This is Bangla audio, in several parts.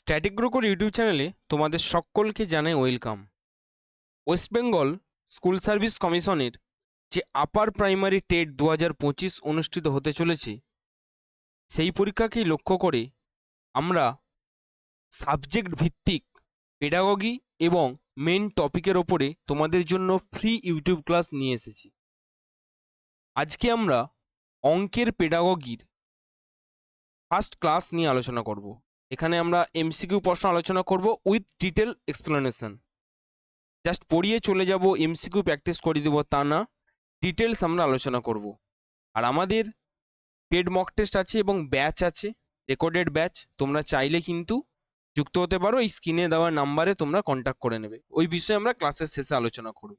স্ট্যাটিক গ্রোকর ইউটিউব চ্যানেলে তোমাদের সকলকে জানাই welcome. West Bengal school service কমিশনের যে আপার প্রাইমারি টেট দু হাজার পঁচিশ অনুষ্ঠিত হতে চলেছে, সেই পরীক্ষাকেই লক্ষ্য করে আমরা সাবজেক্ট ভিত্তিক পেডাগগি এবং মেন টপিকের ওপরে তোমাদের জন্য ফ্রি ইউটিউব ক্লাস নিয়ে এসেছি। আজকে আমরা অঙ্কের পেডাগগির ফার্স্ট ক্লাস নিয়ে আলোচনা করব। এখানে আমরা এমসিকিউ প্রশ্ন আলোচনা করব উইথ ডিটেল এক্সপ্লেনেশন জাস্ট পড়িয়ে চলে যাব এমসিকিউ প্র্যাকটিস করে দেবো তা না ডিটেলস আমরা আলোচনা করব। আর আমাদের পেড মক টেস্ট আছে এবং ব্যাচ আছে রেকর্ডেড ব্যাচ তোমরা চাইলে কিন্তু যুক্ত হতে পারো, এই স্ক্রিনে দেওয়া নাম্বারে তোমরা কন্ট্যাক্ট করে নেবে। ওই বিষয়ে আমরা ক্লাসের শেষে আলোচনা করব।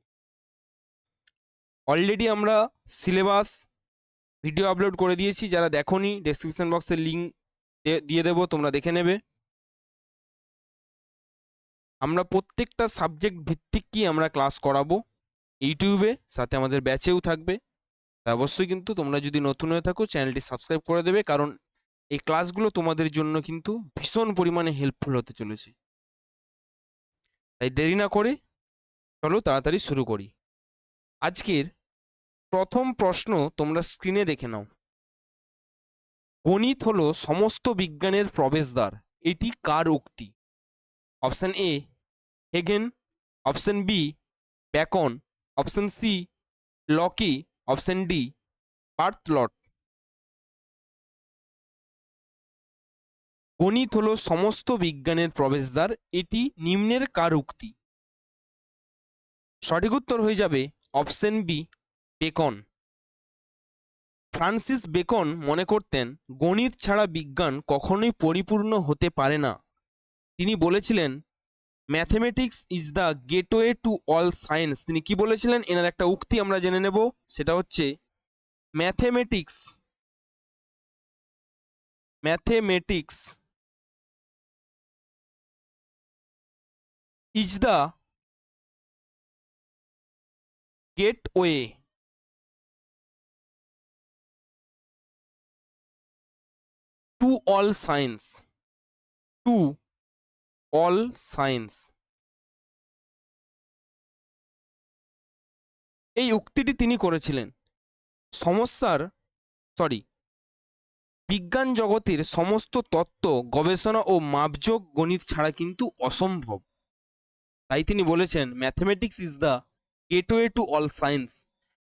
অলরেডি আমরা সিলেবাস ভিডিও আপলোড করে দিয়েছি, যারা দেখোনি ডেসক্রিপশন বক্সের লিঙ্ক দিয়ে দেবো, তোমরা দেখে নেবে। আমরা প্রত্যেকটা সাবজেক্ট ভিত্তিক কি আমরা ক্লাস করাবো? ইউটিউবে, সাথে আমাদের ব্যাচেও থাকবে। অবশ্যই কিন্তু তোমরা যদি নতুন হয়ে থাকো, চ্যানেলটি সাবস্ক্রাইব করে দেবে, কারণ এই ক্লাসগুলো তোমাদের জন্য কিন্তু ভীষণ পরিমাণে হেল্পফুল হতে চলেছে। তাই দেরি না করে চলো তাড়াতাড়ি শুরু করি। আজকের প্রথম প্রশ্ন তোমরা স্ক্রিনে দেখে নাও। গণিত হলো সমস্ত বিজ্ঞানের প্রবেশদ্বার। এটি কার উক্তি? Option A, Hagen. Option B, Bacon. Option C, Locke. Option D, বার্থলট। গণিত হলো সমস্ত বিজ্ঞানের প্রবেশদ্বার। এটি নিম্নের কার উক্তি? সঠিক উত্তর হয়ে যাবে option B, Bacon. Francis Bacon মনে করতেন, গণিত ছাড়া বিজ্ঞান কখনোই পরিপূর্ণ হতে পারে না। তিনি বলেছিলেন mathematics is the gateway to all science তিনি কি বলেছিলেন? এনার একটা উক্তি আমরা জেনে নেব, সেটা হচ্ছে mathematics mathematics is the gateway to all science to all science এই উক্তিটি তিনি করেছিলেন। সমস্যার, সরি, বিজ্ঞান জগতের সমস্ত তত্ত্ব, গবেষণা ও মাপযোগ গণিত ছাড়া কিন্তু অসম্ভব। তাই তিনি বলেছেন mathematics is the gateway to all science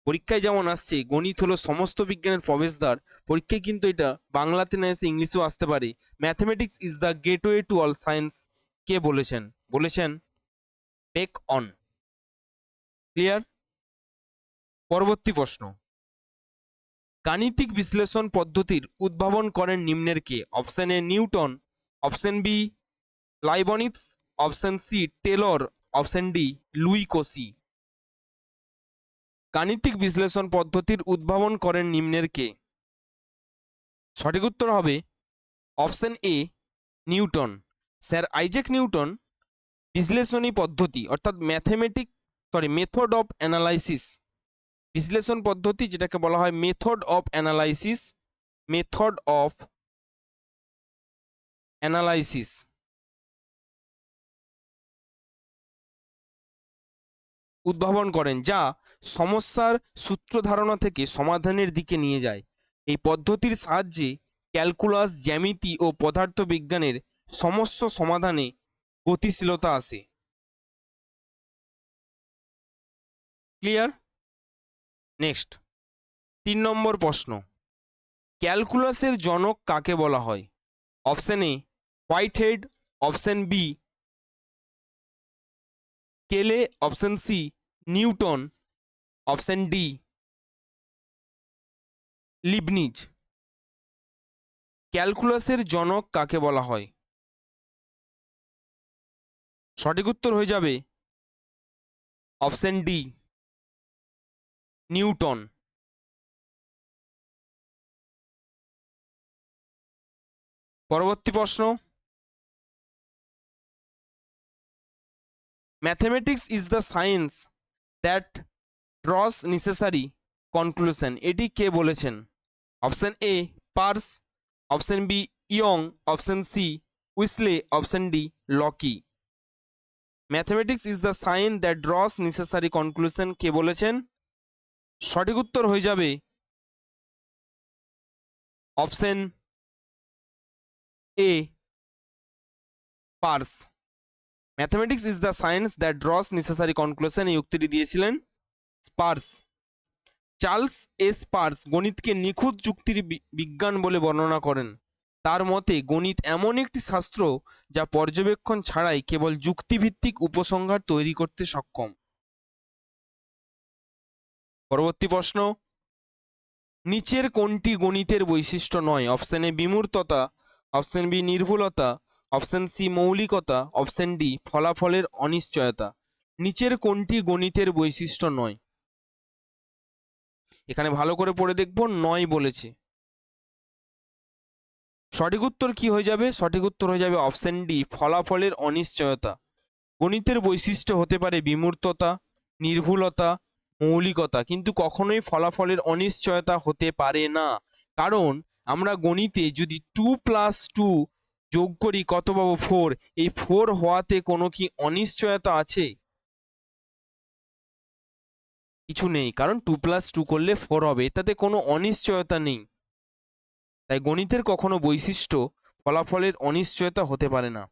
পরীক্ষায় যেমন আসছে, গণিত হলো সমস্ত বিজ্ঞানের প্রবেশদ্বার। পরীক্ষায় কিন্তু এটা বাংলাতে না এসে ইংলিশেও আসতে পারে। Mathematics is the gateway to all science কে বলেছেন? বলেছেন পেক অন ক্লিয়ার পরবর্তী প্রশ্ন। গাণিতিক বিশ্লেষণ পদ্ধতির উদ্ভাবন করেন নিম্নের কে? Option A Newton option B Leibniz option C Taylor option D Louis Cauchy গাণিতিক বিশ্লেষণ পদ্ধতির উদ্ভাবন করেন নিম্নের কে। সঠিক উত্তর হবে option A Newton. Sir Isaac Newton বিশ্লেষণী পদ্ধতি, অর্থাৎ mathematic sorry method of analysis বিশ্লেষণ পদ্ধতি যেটাকে বলা হয় method of analysis method of analysis উদ্ভাবন করেন, যা সমস্যার সূত্র ধারণা থেকে সমাধানের দিকে নিয়ে যায়। এই পদ্ধতির সাহায্যে ক্যালকুলাস, জ্যামিতি ও পদার্থবিজ্ঞানের সমস্ত সমাধানে গতিশীলতা আসে। ক্লিয়ার? নেক্সট। তিন নম্বর প্রশ্ন। ক্যালকুলাসের জনক কাকে বলা হয়? Option A Whitehead option B, Cayley, option C Newton, option D, Leibniz. ক্যালকুলাসের জনক কাকে বলা হয়? সঠিক উত্তর হয়ে যাবে অপশন ডি, নিউটন। পরবর্তী প্রশ্ন। Mathematics is the science that draws necessary conclusion এটি কে বলেছেন? Option A, Peirce. Option B, Young. Option C, Wesley. Option D, Locke. Mathematics is the sign that draws necessary conclusion. কে বলেছেন? সঠিক উত্তর হয়ে যাবে option A, Peirce. Mathematics is the science that draws necessary conclusion এই উক্তিটি দিয়েছিলেন স্পার্স চার্লস এস পার্স গণিতকে নিখুঁত যুক্তির বিজ্ঞান বলে বর্ণনা করেন। তার মতে, গণিত এমন একটি শাস্ত্র যা পর্যবেক্ষণ ছাড়াই কেবল যুক্তিভিত্তিক উপসংহার তৈরি করতে সক্ষম। পরবর্তী প্রশ্ন। নিচের কোনটি গণিতের বৈশিষ্ট্য নয়? অপশন এ বিমূর্ততা, অপশন বি নির্ভুলতা অপশন সি মৌলিকতা, অপশন ডি ফলাফলের অনিশ্চয়তা। নিচের কোনটি গণিতের বৈশিষ্ট্য নয়? এখানে ভালো করে পড়ে দেখব, নয় বলেছে। সঠিক উত্তর কি হয়ে যাবে? সঠিক উত্তর হয়ে যাবে অপশন ডি, ফলাফলের অনিশ্চয়তা। গণিতের বৈশিষ্ট্য হতে পারে বিমূর্ততা, নির্ভুলতা, মৌলিকতা, কিন্তু কখনোই ফলাফলের অনিশ্চয়তা হতে পারে না। কারণ আমরা গণিতে যদি টু প্লাস টু যোগ করি, কত পাবো? ফোর এই ফোর হওয়াতে কোনো কি অনিশ্চয়তা আছে? কিছু নেই, কারণ টু প্লাস টু করলে ফোর হবে। তাতে কোনো অনিশ্চয়তা নেই। তাই গণিতের কখনো বৈশিষ্ট্য ফলাফলের অনিশ্চয়তা হতে পারে না।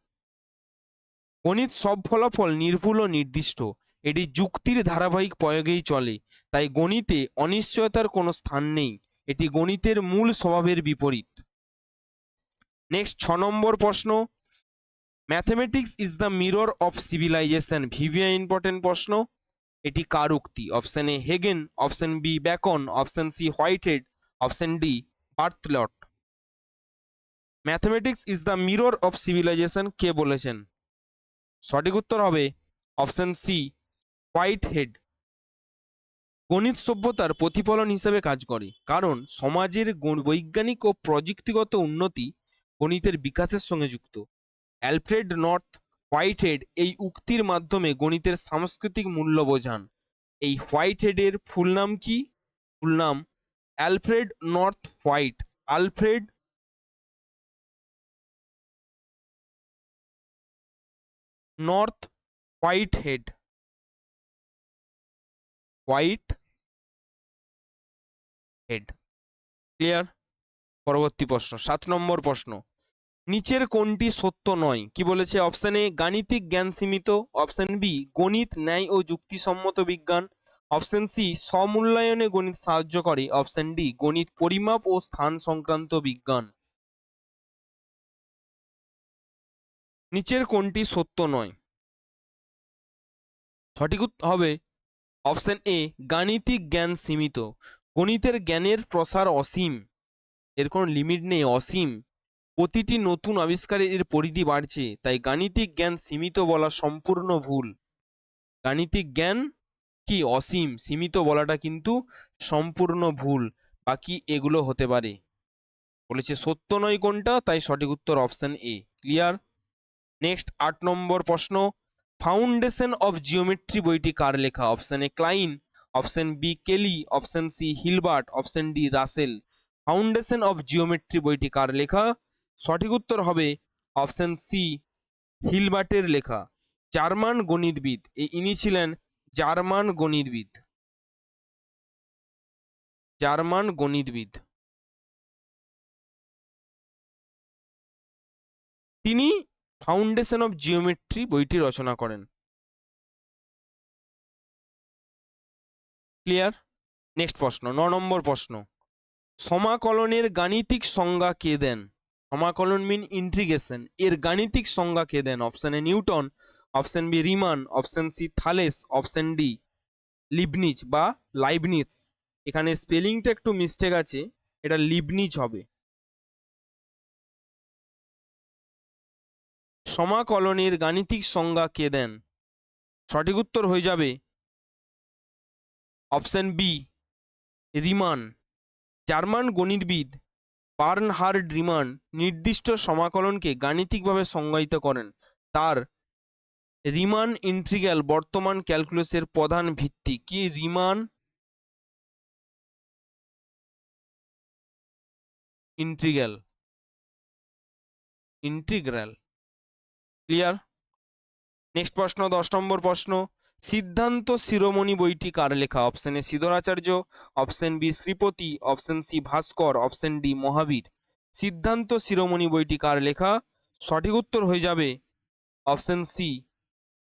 গণিত সব ফলাফল নির্ভুল ও নির্দিষ্ট। এটি যুক্তির ধারাবাহিক প্রয়োগেই চলে। তাই গণিতে অনিশ্চয়তার কোনো স্থান নেই। এটি গণিতের মূল স্বভাবের বিপরীত। নেক্সট ছ নম্বর প্রশ্ন। Mathematics is the mirror of civilization very important প্রশ্ন। এটি কার উক্তি? Option A Hagen option B Bacon option C Whitehead option D বার্থলট mathematics is the mirror of civilization কে বলেছেন? সঠিক উত্তর হবে অপশন সি হোয়াইট হেড গণিত সভ্যতার প্রতিফলন হিসেবে কাজ করে। কারণ সমাজের বৈজ্ঞানিক ও প্রযুক্তিগত উন্নতি গণিতের বিকাশের সঙ্গে যুক্ত। অ্যালফ্রেড নর্থ হোয়াইট হেড এই উক্তির মাধ্যমে গণিতের সাংস্কৃতিক মূল্য বোঝান। এই হোয়াইট হেডের ফুল নাম কি? ফুল নাম Alfred North White. Alfred North Whitehead Whitehead clear? পরবর্তী প্রশ্ন, সাত নম্বর প্রশ্ন। নিচের কোনটি সত্য নয়? কি বলেছে? অপশন এ, গাণিতিক জ্ঞান সীমিত। অপশন বি, গণিত, ন্যায় ও যুক্তিসম্মত বিজ্ঞান। অপশন সি সমূল্যায়নে গণিত সাহায্য করে। অপশন ডি, গণিত পরিমাপ ও স্থান সংক্রান্ত বিজ্ঞান। নিচের কোনটি সত্য নয়? সঠিক হবে অপশান এ, গাণিতিক জ্ঞান সীমিত। গণিতের জ্ঞানের প্রসার অসীম। এর কোনো লিমিট নেই, অসীম। প্রতিটি নতুন আবিষ্কারে এর পরিধি বাড়ছে, তাই গাণিতিক জ্ঞান সীমিত বলা সম্পূর্ণ ভুল। গাণিতিক জ্ঞান কি? অসীম, সীমিত বলাটা কিন্তু সম্পূর্ণ ভুল, বাকি এগুলো হতে পারে। বলেছে সত্য নয় কোনটা? তাই সঠিক উত্তর অপশান এ ক্লিয়ার নেক্সট আট নম্বর প্রশ্ন ফাউন্ডেশন অফ জিওমেট্রি বইটি কার লেখা? Option A Klein option B Cayley option C Hilbert option D Russell foundation of geometry বইটি কার লেখা? সঠিক উত্তর হবে অপশন সি, হিলবার্টের লেখা। জার্মান গণিতবিদ। ইনি ছিলেন জার্মান গণিতবিদ। জার্মান গণিতবিদ। তিনি ফাউন্ডেশন অফ জিওমেট্রি বইটি রচনা করেন। ক্লিয়ার? নেক্সট প্রশ্ন, ন নম্বর প্রশ্ন। সমাকলনের গাণিতিক সংজ্ঞা কে দেন? সমাকলন মিন ইন্ট্রিগেশন এর গাণিতিক সংজ্ঞা কে দেন? Option A Newton option B Riemann option C Thales option D Leibniz বা লাইবনিজ। এখানে স্পেলিংটা একটু মিস্টেক আছে, এটা লিবনিজ হবে। সমাকলনের গাণিতিক সংজ্ঞা কে দেন? সঠিক উত্তর হয়ে যাবে। Option B Riemann. জার্মান গণিতবিদ বার্নহার্ড রিমান নির্দিষ্ট সমাকলনকে গাণিতিকভাবে সংজ্ঞায়িত করেন। তার রিমান ইন্ট্রিগ্যাল বর্তমান ক্যালকুলাসের প্রধান ভিত্তি। কি Riemann integral integral? Clear? Next প্রশ্ন, দশ নম্বর প্রশ্ন। সিদ্ধান্ত শিরোমণি বইটি কার লেখা? Option A Siddharacharya option B Shripati option C Bhaskar option D Mahavir. Siddhanta Shiromani বইটি কার লেখা? সঠিক উত্তর হয়ে যাবে অপশন সি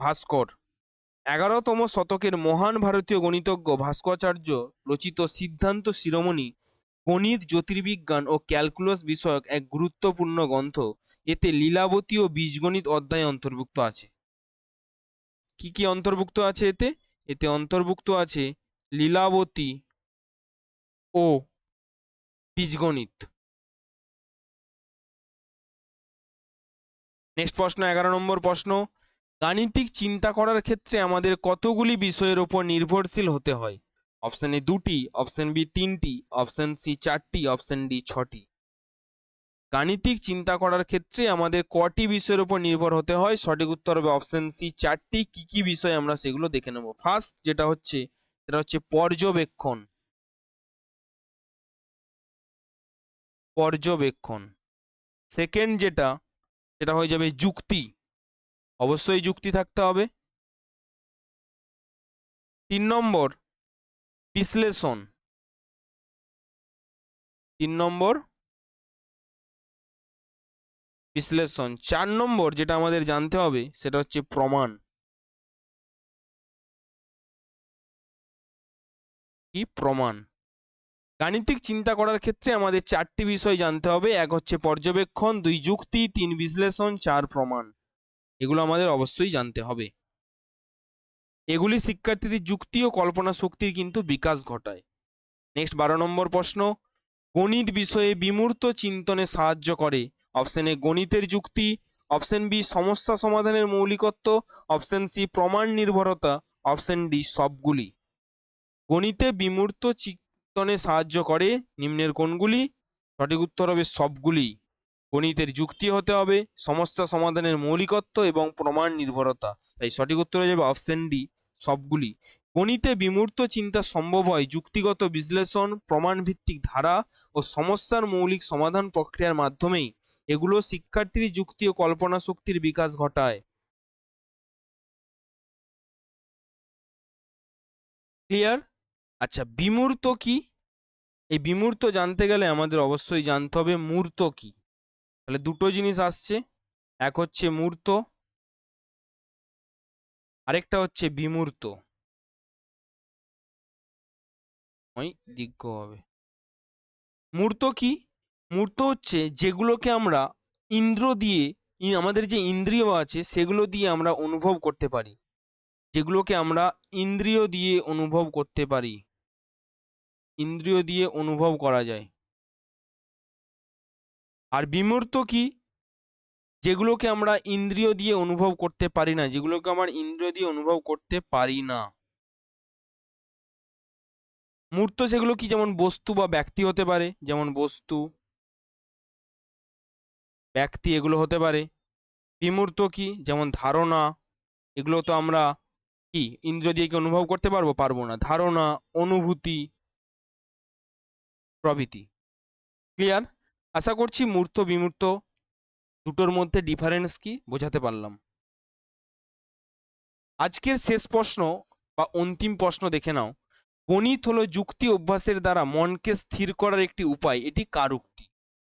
ভাস্কর। এগারোতম শতকের মহান ভারতীয় গণিতজ্ঞ ভাস্করাচার্য রচিত সিদ্ধান্ত শিরোমণি গণিত, জ্যোতির্বিজ্ঞান ও ক্যালকুলাস বিষয়ক এক গুরুত্বপূর্ণ গ্রন্থ। এতে লীলাবতী ও বীজগণিত অধ্যায় অন্তর্ভুক্ত আছে। কি কি অন্তর্ভুক্ত আছে এতে? এতে অন্তর্ভুক্ত আছে লীলাবতী ও বীজগণিত। নেক্সট প্রশ্ন, এগারো নম্বর প্রশ্ন। গাণিতিক চিন্তা করার ক্ষেত্রে আমাদের কতগুলি বিষয়ের ওপর নির্ভরশীল হতে হয়? অপশন এ দুটি অপশান বি তিনটি অপশান সি চারটি অপশন ডি ছটি। গাণিতিক চিন্তা করার ক্ষেত্রে আমাদের কটি বিষয়ের উপর নির্ভর হতে হয়। সঠিক উত্তর হবে অপশন সি চারটি। কি কি বিষয় আমরা সেগুলো দেখে নেব। ফার্স্ট যেটা হচ্ছে, সেটা হচ্ছে পর্যবেক্ষণ। পর্যবেক্ষণ। সেকেন্ড যেটা, সেটা হয়ে যাবে যুক্তি। অবশ্যই যুক্তি থাকতে হবে। তিন নম্বর, বিশ্লেষণ। তিন নম্বর বিশ্লেষণ চার নম্বর যেটা আমাদের জানতে হবে, সেটা হচ্ছে প্রমাণ। কি প্রমাণ? গাণিতিক চিন্তা করার ক্ষেত্রে আমাদের চারটি বিষয় জানতে হবে, এক হচ্ছে পর্যবেক্ষণ, দুই যুক্তি, তিন বিশ্লেষণ, চার প্রমাণ। এগুলো আমাদের অবশ্যই জানতে হবে। এগুলি শিক্ষার্থীদের যুক্তি ও কল্পনা শক্তির কিন্তু বিকাশ ঘটায়। নেক্সট বারো নম্বর প্রশ্ন, গণিত বিষয়ে বিমূর্ত চিন্তনে সাহায্য করে। অপশন এ গণিতের যুক্তি। অপশন বি সমস্যা সমাধানের মৌলিকত্ব। অপশন সি প্রমাণ নির্ভরতা। অপশন ডি সবগুলি। গণিতে বিমূর্ত চিন্তনে সাহায্য করে নিম্নের কোনগুলি সঠিক উত্তর হবে সবগুলি। গণিতের যুক্তি হতে হবে, সমস্যা সমাধানের মৌলিকত্ব এবং প্রমাণ নির্ভরতা। তাই সঠিক উত্তর হয়ে যাবে অপশন ডি সবগুলি। গণিতে বিমূর্ত চিন্তা সম্ভব হয় যুক্তিগত বিশ্লেষণ প্রমাণ ভিত্তিক ধারা ও সমস্যার মৌলিক সমাধান প্রক্রিয়ার মাধ্যমেই। এগুলো শিক্ষার্থীর যুক্তি ও কল্পনা শক্তির বিকাশ ঘটায়। ক্লিয়ার আচ্ছা বিমূর্ত কি? এই বিমূর্ত জানতে গেলে আমাদের অবশ্যই জানতে হবে মূর্ত কি। তাহলে দুটো জিনিস আসছে, এক হচ্ছে মূর্ত, আরেকটা হচ্ছে বিমূর্ত। ওই দিগ্গ হবে। মূর্ত কি? মূর্ত হচ্ছে যেগুলোকে আমরা ইন্দ্র দিয়ে আমাদের যে ইন্দ্রিয় আছে সেগুলো দিয়ে আমরা অনুভব করতে পারি। যেগুলোকে আমরা ইন্দ্রিয় দিয়ে অনুভব করতে পারি। ইন্দ্রিয় দিয়ে অনুভব করা যায়। আর বিমূর্ত কি? যেগুলোকে আমরা ইন্দ্রিয় দিয়ে অনুভব করতে পারি না, যেগুলোকে আমার ইন্দ্রিয় দিয়ে অনুভব করতে পারি না। মূর্ত সেগুলো কি? যেমন বস্তু বা ব্যক্তি হতে পারে, যেমন বস্তু ব্যক্তি এগুলো হতে পারে। বিমূর্ত কি? যেমন ধারণা। এগুলো তো আমরা কি? ইন্দ্র দিয়ে কি অনুভব করতে পারব? পারব না। ধারণা, অনুভূতি, প্রভৃতি। ক্লিয়ার আশা করছি মূর্ত, বিমূর্ত দুটোর মধ্যে ডিফারেন্স কি? বোঝাতে পারলাম। আজকের শেষ প্রশ্ন বা অন্তিম প্রশ্ন দেখে নাও। গণিত হলো যুক্তি অভ্যাসের দ্বারা মনকে স্থির করার একটি উপায়। এটি কার উক্তি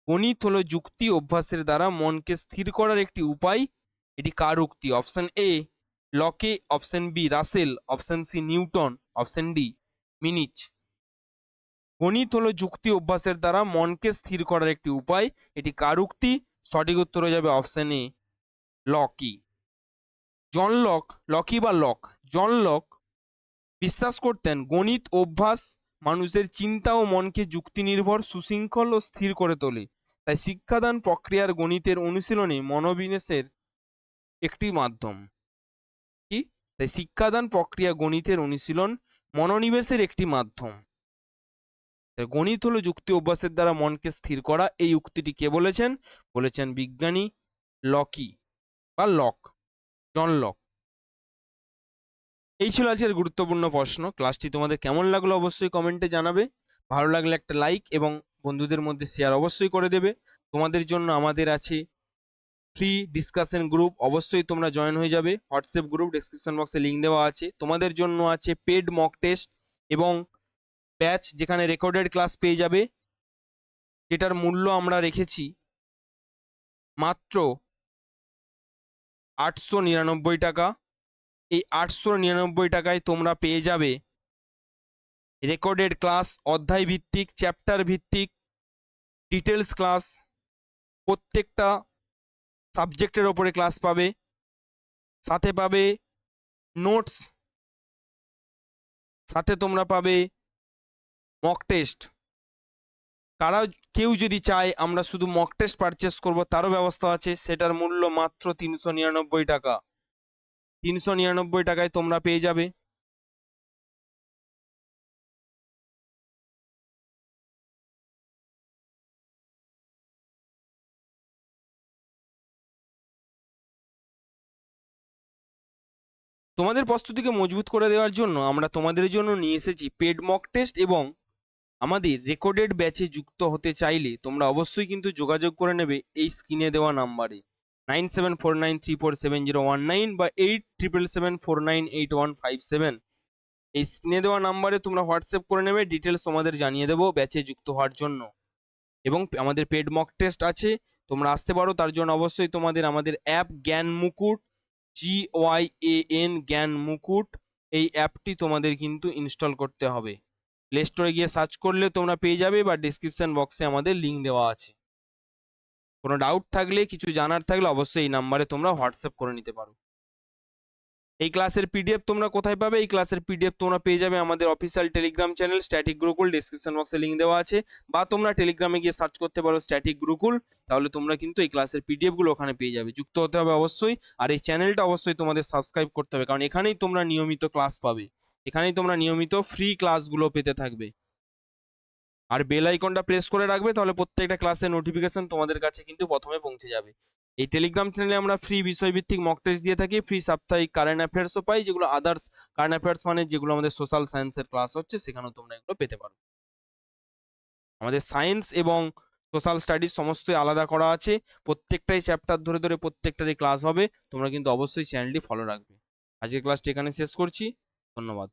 গণিত হলো যুক্তি অভ্যাসের দ্বারা মনকে স্থির করার একটি উপায়? এটি কার উক্তি? Option A, Locke. Option B, Russell. Option C, Newton. Option D, মিনিচ। গণিত হলো যুক্তি অভ্যাসের দ্বারা মনকে স্থির করার একটি উপায়? এটি কার উক্তি? সঠিক উত্তর হয়ে যাবে option A, Locke. John Locke, Locke বা লক। জন লক, বিশ্বাস করতেন, গণিত অভ্যাস মানুষের চিন্তা ও মনকে যুক্তি নির্ভর সুশৃঙ্খল ও স্থির করে তোলে। তাই শিক্ষাদান প্রক্রিয়ার গণিতের অনুশীলনে মনোবিনাশের একটি মাধ্যম। কি? তাই শিক্ষাদান প্রক্রিয়া গণিতের অনুশীলন মনোনিবেশের একটি মাধ্যম। গণিত হলো যুক্তি অভ্যাসের দ্বারা মনকে স্থির করা। এই উক্তিটি কে বলেছেন? বলেছেন বিজ্ঞানী লকি বা লক, জন লক। এই ছিল আজকের গুরুত্বপূর্ণ প্রশ্ন। ক্লাসটি তোমাদের কেমন লাগল অবশ্যই কমেন্টে জানাবে। ভালো লাগলে একটা লাইক এবং বন্ধুদের মধ্যে শেয়ার অবশ্যই করে দেবে। তোমাদের জন্য আমাদের আছে ফ্রি ডিসকাশন গ্রুপ অবশ্যই তোমরা জয়েন হয়ে যাবে। হোয়াটসঅ্যাপ গ্রুপ ডেসক্রিপশন বক্সে লিঙ্ক দেওয়া আছে। তোমাদের জন্য আছে পেড মক টেস্ট এবং ব্যাচ যেখানে রেকর্ডেড ক্লাস পেয়ে যাবে। যেটার মূল্য আমরা রেখেছি মাত্র আটশো নিরানব্বই টাকা। এই আটশো নিরানব্বই টাকায় তোমরা পেয়ে যাবে রেকর্ডেড ক্লাস অধ্যায় ভিত্তিক চ্যাপ্টার ভিত্তিক ডিটেলস ক্লাস, প্রত্যেকটা সাবজেক্টের ওপরে ক্লাস পাবে। সাথে পাবে নোটস, সাথে তোমরা পাবে মক টেস্ট কারা কেউ যদি চায় আমরা শুধু মক টেস্ট পারচেস করব, তারও ব্যবস্থা আছে, সেটার মূল্য মাত্র তিনশো নিরানব্বই টাকা। তিনশো নিরানব্বই টাকায় তোমরা পেয়ে যাবে। তোমাদের প্রস্তুতিকে মজবুত করে দেওয়ার জন্য আমরা তোমাদের জন্য নিয়ে এসেছি পেড মক টেস্ট এবং আমাদের রেকর্ডেড ব্যাচে যুক্ত হতে চাইলে তোমরা অবশ্যই কিন্তু যোগাযোগ করে নেবে এই স্ক্রিনে দেওয়া নাম্বারে। Nine seven four nine three four seven zero one nine বা eight triple seven four nine eight one five seven. এই স্ক্রিনে দেওয়া নাম্বারে তোমরা হোয়াটসঅ্যাপ করে নেবে ডিটেলস তোমাদের জানিয়ে দেবো ব্যাচে যুক্ত হওয়ার জন্য। এবং আমাদের পেড মক টেস্ট আছে, তোমরা আসতে পারো, তার জন্য অবশ্যই তোমাদের আমাদের অ্যাপ জ্ঞান মুকুট জি ওয়াই এ এন জ্ঞান মুকুট, এই অ্যাপটি তোমাদের কিন্তু ইনস্টল করতে হবে। প্লে স্টোরে গিয়ে সার্চ করলে তোমরা পেয়ে যাবে বা ডিসক্রিপশান বক্সে আমাদের লিঙ্ক দেওয়া আছে। কোনো ডাউট থাকলে, কিছু জানার থাকলে অবশ্যই এই নাম্বারে তোমরা হোয়াটসঅ্যাপ করে নিতে পারো। এই ক্লাসের পিডিএফ তোমরা কোথায় পাবে? এই ক্লাসের পিডিএফ তোমরা পেয়ে যাবে আমাদের official Telegram channel static Gurukul description বক্সে লিঙ্ক দেওয়া আছে। বা তোমরা টেলিগ্রামে গিয়ে সার্চ করতে পারো স্ট্যাটিক গ্রুকুল তাহলে তোমরা কিন্তু এই ক্লাসের পিডিএফগুলো ওখানে পেয়ে যাবে। যুক্ত হতে হবে অবশ্যই, আর এই চ্যানেলটা অবশ্যই তোমাদের সাবস্ক্রাইব করতে হবে, কারণ এখানেই তোমরা নিয়মিত ক্লাস পাবে। এখানেই তোমরা নিয়মিত ফ্রি ক্লাসগুলো পেতে থাকবে। আর বেল আইকনটা প্রেস করে রাখবে, তাহলে প্রত্যেকটা ক্লাসের নোটিফিকেশন তোমাদের কাছে কিন্তু প্রথমে পৌঁছে যাবে। এই টেলিগ্রাম চ্যানেলে আমরা ফ্রি বিষয়ভিত্তিক মক টেস্ট দিয়ে থাকি ফ্রি সাপ্তাহিক কারেন্ট অ্যাফেয়ার্সও পাই, যেগুলো আদার্স কারেন্ট অ্যাফেয়ার্স মানে যেগুলো আমাদের সোশ্যাল সায়েন্সের ক্লাস হচ্ছে, সেখানেও তোমরা এগুলো পেতে পারো। আমাদের সায়েন্স এবং সোশ্যাল স্টাডিজ সমস্তই আলাদা করা আছে, প্রত্যেকটাই চ্যাপ্টার ধরে ধরে প্রত্যেকটারই ক্লাস হবে, তোমরা কিন্তু অবশ্যই চ্যানেলটি ফলো রাখবে। আজকের ক্লাসটি এখানে শেষ করছি, ধন্যবাদ।